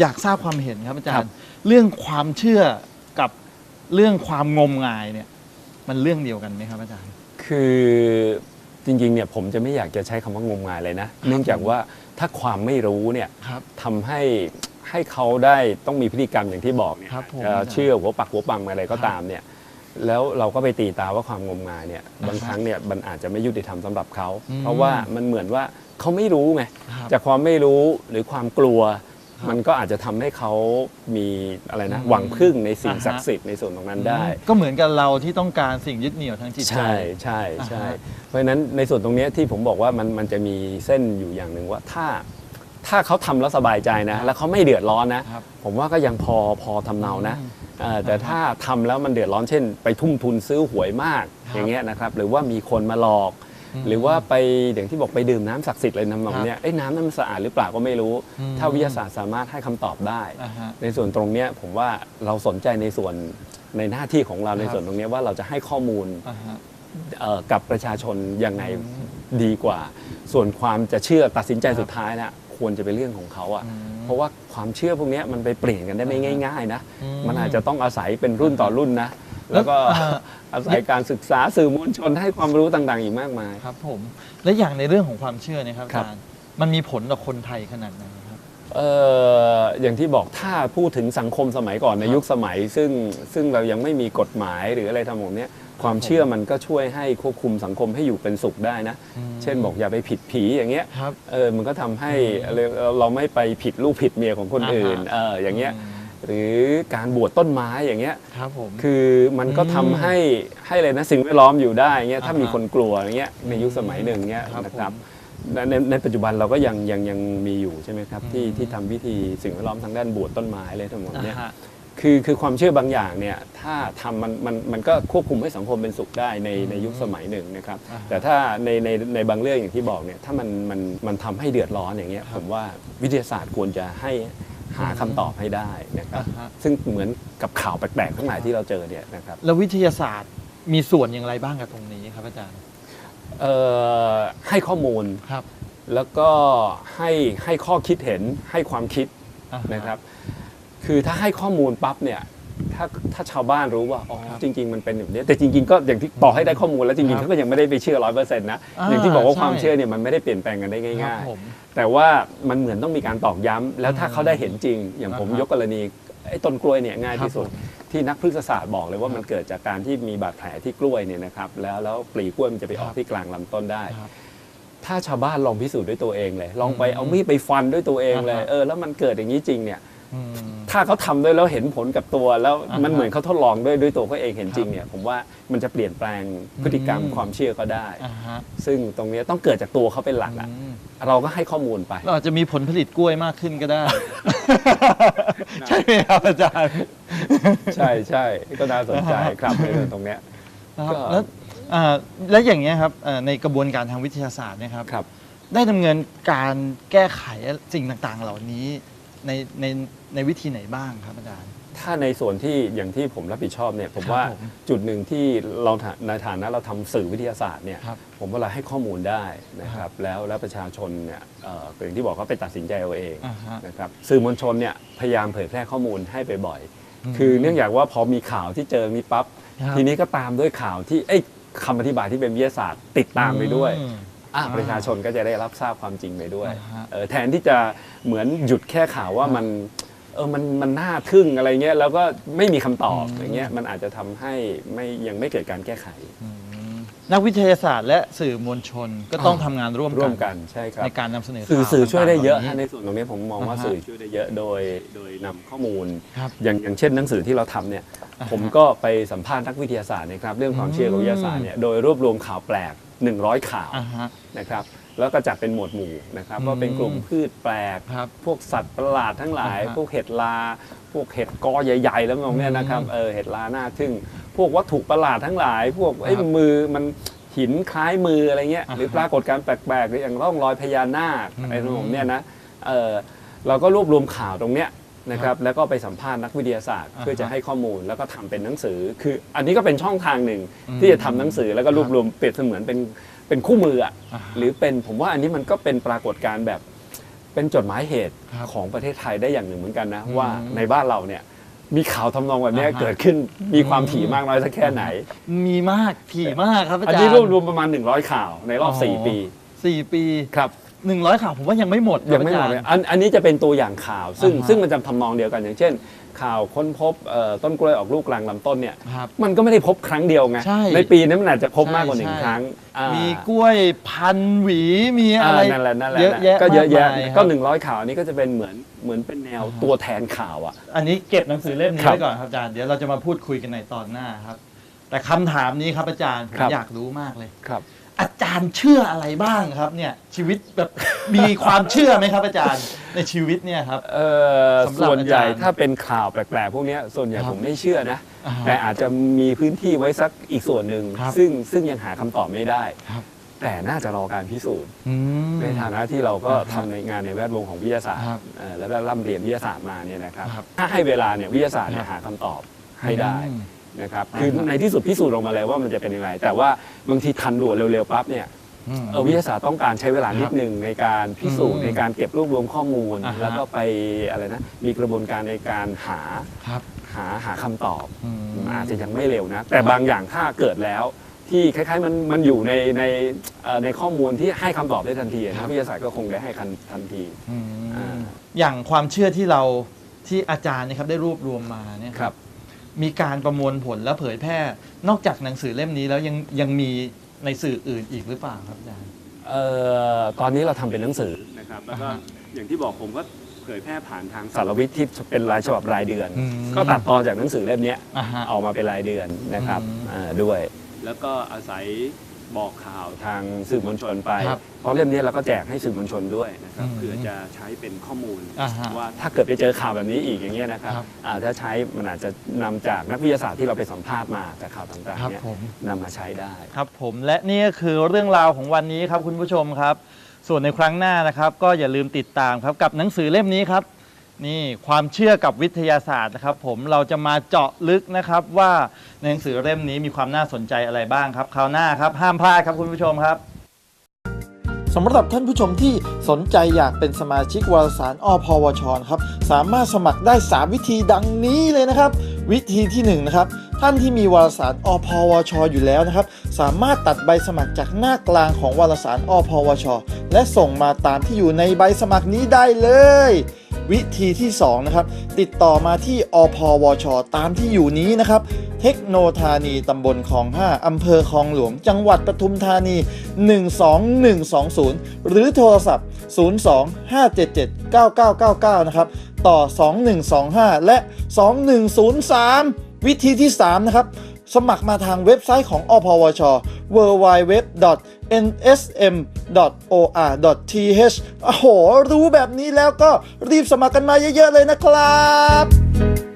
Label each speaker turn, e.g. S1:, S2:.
S1: อยากทราบความเห็นครับอาจา
S2: ครั
S1: รย์
S2: บ
S1: เรื่องความเชื่อกับเรื่องความงมงายเนี่ย มันเรื่องเดียวกันไหมครับอาจารย์
S2: คือจริงๆเนี่ยผมจะไม่อยากจะใช้คำว่างมงายเลยนะ เนื่องจากว่าถ้าความไม่รู้เนี่ย
S1: ครับ
S2: ทำให้ให้เขาได้ต้องมีพฤติกรรมอย่างที่บอกเนี่ย
S1: ครับผม
S2: เอ่อเชื่อหัวปักหัวปังอะไรก็
S1: ครับ
S2: ตามเนี่ยแล้วเราก็ไปตีตาว่าความงมงายเนี่ย
S1: อ่าฮะ
S2: บางครั้งเนี่ยมันอาจจะไม่ยุติธรรมสำหรับเขา
S1: อืม
S2: เพราะว่ามันเหมือนว่าเขาไม่รู้ไง
S1: ครับ
S2: จากความไม่รู้หรือความกลัว
S1: ครับ
S2: มันก็อาจจะทำให้เขามีอะไรนะ
S1: อืม
S2: หวังพึ่งในสิ่ง
S1: อ่าฮะ
S2: ศักดิ์สิทธิ์ในส่วนตรงนั้นได้
S1: ก็เหมือนกับเราที่ต้องการสิ่งยึดเหนี่ยวทางจิตใจ
S2: ใช่ใช่ใช่
S1: อ่าฮะ
S2: เพราะฉะนั้นในส่วนตรงเนี้ยที่ผมบอกว่ามันมันจะมีเส้นอยู่อย่างหนึ่งว่าถ้าถ้าเขาทำแล้วสบายใจนะ แล้วเขาไม่เดือดร้อนนะ
S1: ครับ
S2: ผมว่าก็ยังพอพอทำเนานะ
S1: อืม
S2: เอ่อแต่ถ้าทำแล้วมันเดือดร้อนเช่น ไปทุ่มทุนซื้อหวยมาก
S1: ครับ
S2: อย่างเงี้ยนะครับหรือว่ามีคนมาหลอก
S1: อืม
S2: หรือว่าไปอย่างที่บอกไปดื่มน้ำศักดิ์สิทธิ์อะไรนำนองเนี้ยเอ้ยน้ำนั้นมันสะอาดหรือเปล่าก็ไม่รู้
S1: อืม
S2: ถ้าวิทยาศาสตร์สามารถให้คำตอบได้
S1: อ่าฮะ
S2: ในส่วนตรงเนี้ยผมว่าเราสนใจในส่วนในหน้าที่ของเรา
S1: ครับ
S2: ในส่วนตรงเนี้ยว่าเราจะให้ข้อมูล
S1: อ่าฮะ
S2: เอ่อกับประชาชนยังไง
S1: อืม
S2: ดีกว่า ส่วนความจะเชื่อตัดสินใจสุดท้ายนะควรจะเป็นเรื่องของเขาอะ
S1: อืม
S2: เพราะว่าความเชื่อพวกเนี้ยมันไปเปลี่ยนกันได้ไม่
S1: อ่าฮะ
S2: ง่าย ๆ นะ
S1: อืม
S2: มันอาจจะต้องอาศัยเป็นรุ่นต่อรุ่นนะ แล้วก็
S1: อ่า
S2: อาศัยการศึกษาสื่อมวลชนให้ความรู้ต่างๆ อีกมากมาย
S1: ครับผม และอย่างในเรื่องของความเชื่อเนะครับอา
S2: ครับ
S1: จารย์ มันมีผลต่อคนไทยขนาดไหนครับ
S2: เอ่ออย่างที่บอกถ้าพูดถึงสังคมสมัยก่อนใน
S1: ครับ
S2: ยุคสมัย ซึ่งซึ่งเรายังไม่มีกฎหมายหรืออะไรทำของเนี้ยความเชื่อมันก็ช่วยให้ควบคุมสังคมให้อยู่เป็นสุขได้นะ
S1: อืม
S2: เช่นบอกอย่าไปผิดผีอย่างเงี้ย
S1: ครับ
S2: เออมันก็ทำให้
S1: อืม
S2: เราเราไม่ไปผิดลูกผิดเมียของคน
S1: อ่าฮะ
S2: อื่น เอออย่างเงี้ย
S1: ม
S2: หรือการบวชต้นไม้อย่างเงี้ย
S1: ครับผม
S2: คือมันก็
S1: อืม
S2: ทำให้ให้เลยนะสิ่งแวดล้อมอยู่ได้เงี้ยถ้า
S1: อ่าฮะ
S2: มีคนกลัวอย่างเงี้ยในยุคสมัยหนึ่งเงี้ย
S1: ครับ
S2: นะครับ
S1: ผม
S2: ในในในปัจจุบันเราก็ยังยังยังมีอยู่ใช่ไหมครับ ที่
S1: อืม
S2: ที่ทำพิธีสิ่งแวดล้อมทางด้านบวชต้นไม้อะไรทั้งหมด
S1: อ่า
S2: เนี้ย
S1: ฮะ
S2: คือคือความเชื่อบางอย่างเนี่ยถ้าทำมันมันมันก็ควบคุมให้สังคมเป็นสุขได้ในในยุคสมัยหนึ่งนะครับ
S1: อ่าฮะ
S2: แต่ถ้าในในในบางเรื่องอย่างที่บอกเนี่ยถ้ามันมันมันทำให้เดือดร้อนอย่างเงี้ย
S1: ครับ
S2: ผมว่าวิทยาศาสตร์ควรจะให้ หาคำตอบให้ได้นะครับ
S1: อ่าฮะ
S2: ซึ่งเหมือนกับข่าวแปลกๆทั้งหลายที่เราเจอเนี่ยนะครับ
S1: แล้ววิทยาศาสตร์มีส่วนอย่างไรบ้างกับตรงนี้ครับอาจารย์
S2: เอ่อให้ข้อมูล
S1: ครับ
S2: แล้วก็ให้ให้ข้อคิดเห็นให้ความคิด
S1: อ่าฮ
S2: นะครับ คือถ้าให้ข้อมูลปั๊บเนี่ย ถ้าถ้าชาวบ้านรู้ว่าอ๋อ
S1: ครับ
S2: จริง ๆ มันเป็นแบบนี้แต่จริง ๆ ก็อย่างที่ต่อให้ได้ข้อมูลแล้วจริง
S1: ครั
S2: ๆ
S1: บ
S2: เขาก็ยังไม่ได้ไปเชื่อร้อยเปอร์เซ็นต์นะ
S1: อ่า
S2: อย่างที่บอกว่า
S1: ใช่
S2: ความเชื่อเนี่ยมันไม่ได้เปลี่ยนแปลงกันได้
S1: ครั
S2: ง่าย
S1: บผม
S2: ๆแต่ว่ามันเหมือนต้องมีการตอกย้ำแล้วถ้า
S1: อืม
S2: เขาได้เห็นจริง อย่างผม
S1: อ่าฮะ
S2: ยกกรณีไอ้ต้นกล้วยเนี่ยง่าย
S1: ครับ
S2: ที่สุด
S1: ผม
S2: ที่นักพฤกษศาสตร์บอกเลยว่ามันเกิดจากการที่มีบาดแผลที่กล้วยเนี่ยนะครับแล้วแล้วปลีกล้วยมันจะไปออกที่กลางลำต้นได้
S1: ครับ
S2: ถ้าชาวบ้านลองพิสูจน์ด้วยตัวเองเลย ลองไป
S1: อืม
S2: เอามีดไปฟันด้วยตัวเองเลย
S1: อ่าฮะ
S2: เออแล้วมันเกิดอย่างนี้จริงเนี่ย
S1: อืม
S2: ถ้าเขาทำด้วยแล้วเห็นผลกับตัว แล้ว
S1: อ่าฮะ
S2: มันเหมือนเขาทดลองด้วยด้วยตัวเขาเองเห็นจริง
S1: ครับ
S2: เนี่ยผมว่ามันจะเปลี่ยนแปลงพฤติกรรม
S1: อืม
S2: ความเชื่อก็ได้
S1: อ่าฮะ
S2: ซึ่งตรงเนี้ยต้องเกิดจากตัวเขาเป็นหลักอะ
S1: อืม
S2: เราก็ให้ข้อมูลไป
S1: เราอาจจะมีผลผลิตกล้วยมากขึ้นก็ได้ ใช่ไหมครับอาจารย์
S2: ใช่ใช่ก็น่าสนใจ
S1: อ่าฮะ
S2: ครับในเรื่องตรงเนี้ย
S1: นะครับ
S2: ก็
S1: แล้วอ่าแล้วอย่างเงี้ยครับเอ่อในกระบวนการทางวิทยาศาสตร์เนะครับ
S2: ครับ
S1: ได้ดำเนินการแก้ไขสิ่งต่างๆ เหล่านี้ในใน ในวิธีไหนบ้างครับอาจารย์
S2: ถ้าในส่วนที่อย่างที่ผมรับผิดชอบเนี่ยผม
S1: ครับ
S2: ว่า
S1: ผม
S2: จุดหนึ่งที่เราฐาในฐานะเราทำสื่อวิทยาศาสตร์เนี่ย
S1: ครับ
S2: ผมว่าเราให้ข้อมูลได้นะครับแล้วแล้วประชาชนเนี่ยเอ่ออย่างที่บอกเขาไปตัดสินใจเอาเอง
S1: อ่าฮะ
S2: นะครับสื่อมวลชนเนี่ยพยายามเผยแพร่ข้อมูลให้ไปบ่อย
S1: อืม
S2: คือเนื่องจากว่าพอมีข่าวที่เจอมีปั๊บ
S1: ครับ
S2: ทีนี้ก็ตามด้วยข่าวที่เอ้ยคำอธิบายที่เป็นวิทยาศาสตร์ ติดตามไปด้วย
S1: อืม
S2: อะ
S1: อ่า
S2: ประชาชนก็จะได้รับทราบความจริงไปด้วย
S1: อ่าฮะ
S2: เออแทนที่จะเหมือนหยุดแค่ข่าวว่ามัน เออมันมันน่าทึ่งอะไรเงี้ยแล้วก็ไม่มีคำตอบ
S1: อืม
S2: อย่างเงี้ยมันอาจจะทำให้ไม่ยังไม่เกิดการแก้ไข
S1: อืมนักวิทยาศาสตร์และสื่อมวลชนก็ต้องทำงานร่วม
S2: ร่
S1: กั
S2: วมกันใช่ครับ
S1: ในการนำเสนอ
S2: สื่อ
S1: ข่าว
S2: สื่อช่วยได้เยอะ
S1: ต่างๆ
S2: ฮะในส่วนตรงนี้ผมมองว่า
S1: อ่าฮะ
S2: สื่อช่วยได้เยอะโดยโดยนำข้อมูล
S1: ครับ
S2: อย่างอย่างเช่นหนังสือที่เราทำเนี่ย
S1: อ่าฮะ
S2: ผมก็ไปสัมภาษณ์นักวิทยาศาสตร์นะครับเรื่องความเชื่อของวิทยาศาสตร์เนี่ยโดยรวบรวมข่าวแปลก 100 ข่าว
S1: อ่าฮะ
S2: นะครับ แล้วก็จัดเป็นหมวดหมู่นะครับ
S1: อืม
S2: ว่าเป็นกลุ่มพืชแปลก
S1: ครับ
S2: พวกสัตว์ประหลาดทั้งหลาย
S1: อ่าฮะ
S2: พวกเห็ดลา พวกเห็ดกอใหญ่ ๆ แล้วมองเนี่ยนะครับ
S1: อืม
S2: เออเห็ดลาหน้าทึ่ง พวกวัตถุประหลาดทั้งหลาย พวกไอ้
S1: ครับ
S2: มือมันหินคล้ายมืออะไรเงี้ย
S1: อ่าฮะ
S2: หรือปรากฏการณ์แปลกๆหรืออย่างร่องรอยพญานาค
S1: อืม
S2: อะไรทั้งหมดเนี่ยนะเออเราก็รวบรวมข่าวตรงเนี้ยนะครับแล้วก็ไปสัมภาษณ์นักวิทยาศาสตร์
S1: อ่าฮะ
S2: เพื่อจะให้ข้อมูลแล้วก็ทำเป็นหนังสือ คืออันนี้ก็เป็นช่องทางหนึ่ง
S1: อืม
S2: ที่จะทำหนังสือแล้วก็รวบรวมเปรียบเสมือนเป็น เป็นคู่มืออะ
S1: อ่าฮะ
S2: หรือเป็นผมว่าอันนี้มันก็เป็นปรากฏการณ์แบบเป็นจดหมายเหตุ
S1: ครับ
S2: ของประเทศไทยได้อย่างหนึ่งเหมือนกันนะ
S1: อืม
S2: ว่าในบ้านเราเนี่ยมีข่าวทำนองแบบเนี้ย
S1: อ่าฮะ
S2: เกิดขึ้นมีความถี่มากน้อยสักแค่ไหน
S1: มีมากถี่มากครับอา
S2: อัน
S1: จาร
S2: นี้
S1: ย์
S2: รวบรวมประมาณ 100 ข่าวในรอบ
S1: อ๋อ
S2: 4ปี
S1: สี่ปี
S2: ครับ
S1: หนึ่งร้อยข่าวผมว่ายังไม่หมดครับ
S2: ยังไม่หมด
S1: อา
S2: เล
S1: จายร
S2: อันอันนี้จะเป็นตัวอย่างข่าว ซึ่ง
S1: อ่าฮะ
S2: ซึ่งมันจะทำนองเดียวกันอย่างเช่น ข่าวค้นพบเอ่อต้นกล้วยออกลูกกลางลำต้นเนี่ย
S1: ครับ
S2: มันก็ไม่ได้พบครั้งเดียวไง
S1: ใช่
S2: ปีนั้นมันอาจจะพบมากกว่าหนึ่ง
S1: ใช่
S2: ครั้งอ่า
S1: มีกล้วยพันหวีมี
S2: อ่า
S1: อะไร
S2: นั่นแหละนั่นแหละ
S1: เยอะแยะ
S2: ก็เยอะแยะ
S1: มากมายครับ
S2: ก็หนึ่งร้อยข่าวอันนี้ก็จะเป็นเหมือนเหมือนเป็นแนว
S1: อ่าฮะ
S2: ตัวแทนข่าวอะ
S1: อันนี้เก็บหนังสือเล่มนี้
S2: ครับ
S1: ไว้ก่อนครับอาจารย์เดี๋ยวเราจะมาพูดคุยกันในตอนหน้าครับ แต่คำถามนี้ครับอาจารย์ผม
S2: ครับ
S1: อยากรู้มากเลย
S2: ครับ
S1: อาจารย์เชื่ออะไรบ้างครับเนี่ยชีวิตแบบมีความเชื่อไหมครับ อาจารย์ในชีวิตเนี่ยครับ
S2: เอ่อ
S1: สำหรับ
S2: ส่วนใหญ่
S1: อาจารย์
S2: ถ้าเป็นข่าวแปลกๆพวกเนี้ยส่วนใหญ่
S1: ครับ
S2: ผมไม่เชื่อนะ
S1: อ่าฮะ
S2: แต่อาจจะมีพื้นที่ไว้สักอีกส่วนหนึ่ง
S1: ครับ
S2: ซึ่งซึ่งยังหาคำตอบไม่ได้
S1: ครับ
S2: แต่น่าจะรอการพิสูจน์
S1: อืม
S2: ในฐานะที่เราก็
S1: อ่าฮะ
S2: ทำในงานในแวดวงของวิทยาศาสตร์
S1: ครับ
S2: เอ่อและได้ร่ำเรียนวิทยาศาสตร์มาเนี่ยนะครับ
S1: ครับ
S2: ถ้าให้เวลาเนี่ยวิทยาศาสตร์เนี่ย
S1: ครับ
S2: หาคำตอบให้ได้
S1: อืม
S2: นะครับ
S1: อ่าฮะ
S2: คือในที่สุดพิสูจน์ออกมาแล้วว่ามันจะเป็นยังไง แต่ว่าบางทีทันด่วนเร็วๆปั๊บเนี่ย
S1: อืม
S2: เอ่อวิทยาศาสตร์ต้องการใช้เวลานิดนึงในการพิสูจน์
S1: อืม
S2: ในการเก็บรวบรวมข้อมูล
S1: อ่าฮะ
S2: แล้วก็ไปอะไรนะมีกระบวนการในการหา
S1: ครับ
S2: หาหาคำตอบ
S1: อืม
S2: อาจจะยังไม่เร็วนะ แต่บางอย่างถ้าเกิดแล้วที่คล้ายๆมันมันอยู่ในในเอ่อในข้อมูลที่ให้คำตอบได้ทันที
S1: ครั
S2: นะ
S1: บ
S2: วิทยาศาสตร์ก็คงได้ให้คันทันที
S1: อืม
S2: อ่า
S1: อย่างความเชื่อที่เราที่อาจารย์เนยครับได้รวบรวมมาเนี่ย
S2: ครับ
S1: มีการประมวลผลและเผยแพร่ นอกจากหนังสือเล่มนี้แล้วยังยังมีในสื่ออื่นอีกหรือเปล่าครับอาจารย์
S2: เอ่อตอนนี้เราทำเป็นหนังสือนะครับแล้วก็
S1: อ่าฮะ
S2: อย่างที่บอกผมก็เผยแพร่ผ่านทางสารวิทย์ที่เป็นรายฉบับรายเดือน
S1: อืม
S2: ก็ตัดตอนจากหนังสือเล่มเนี้ย
S1: อ่าฮะ
S2: ออกมาเป็นรายเดือนนะครับ
S1: อืม
S2: อ่าด้วย แล้วก็อาศัย บอกข่าวทางสื่อมวลชนไป
S1: ครับ
S2: เพราะเล่มนี้เราก็แจกให้สื่อมวลชนด้วยนะครับ
S1: อืม
S2: เพื่อจะใช้เป็นข้อมูล
S1: อ่าฮะ
S2: ว่าถ้าเกิดไปเจอข่าวแบบนี้อีกอย่างเงี้ยนะครับ
S1: ครับ
S2: อ่าถ้าใช้มันอาจจะนำจากนักวิทยาศาสตร์ที่เราไปสัมภาษณ์มาจากข่าวต่าง
S1: ครับ
S2: ๆเนี่ย
S1: ผม
S2: นำมาใช้ได้
S1: ครับผมและนี่ก็คือเรื่องราวของวันนี้ครับคุณผู้ชมครับ ส่วนในครั้งหน้านะครับ ก็อย่าลืมติดตามครับกับหนังสือเล่มนี้ครับ นี่ความเชื่อกับวิทยาศาสตร์นะครับ ผมเราจะมาเจาะลึกนะครับว่าในหนังสือเล่มนี้มีความน่าสนใจอะไรบ้างครับคราวหน้าครับห้ามพลาดครับคุณผู้ชมครับ สำหรับท่านผู้ชมที่สนใจอยากเป็นสมาชิกวารสารอพวชนะครับ สามารถสมัครได้ 3 วิธีดังนี้เลยนะครับ วิธีที่1นะครับ ท่านที่มีวารสารอพวช อยู่แล้วนะครับ สามารถตัดใบสมัครจากหน้ากลางของวารสารอพวช และส่งมาตามที่อยู่ในใบสมัครนี้ได้เลย วิธีที่2นะครับติดต่อมาที่อพวช ตามที่อยู่นี้นะครับ เทคโนธานีตำบลคลอง 5 อำเภอคลองหลวง จังหวัดปทุมธานี 12120 หรือโทรศัพท์ 02-577-9999 นะครับ ต่อ 2125 และ 2103 วิธีที่ 3 นะครับ สมัครมาทางเว็บไซต์ของอพวช www.nsm.or.th โอ้โห รู้แบบนี้แล้วก็รีบสมัครกันมาเยอะๆเลยนะครับ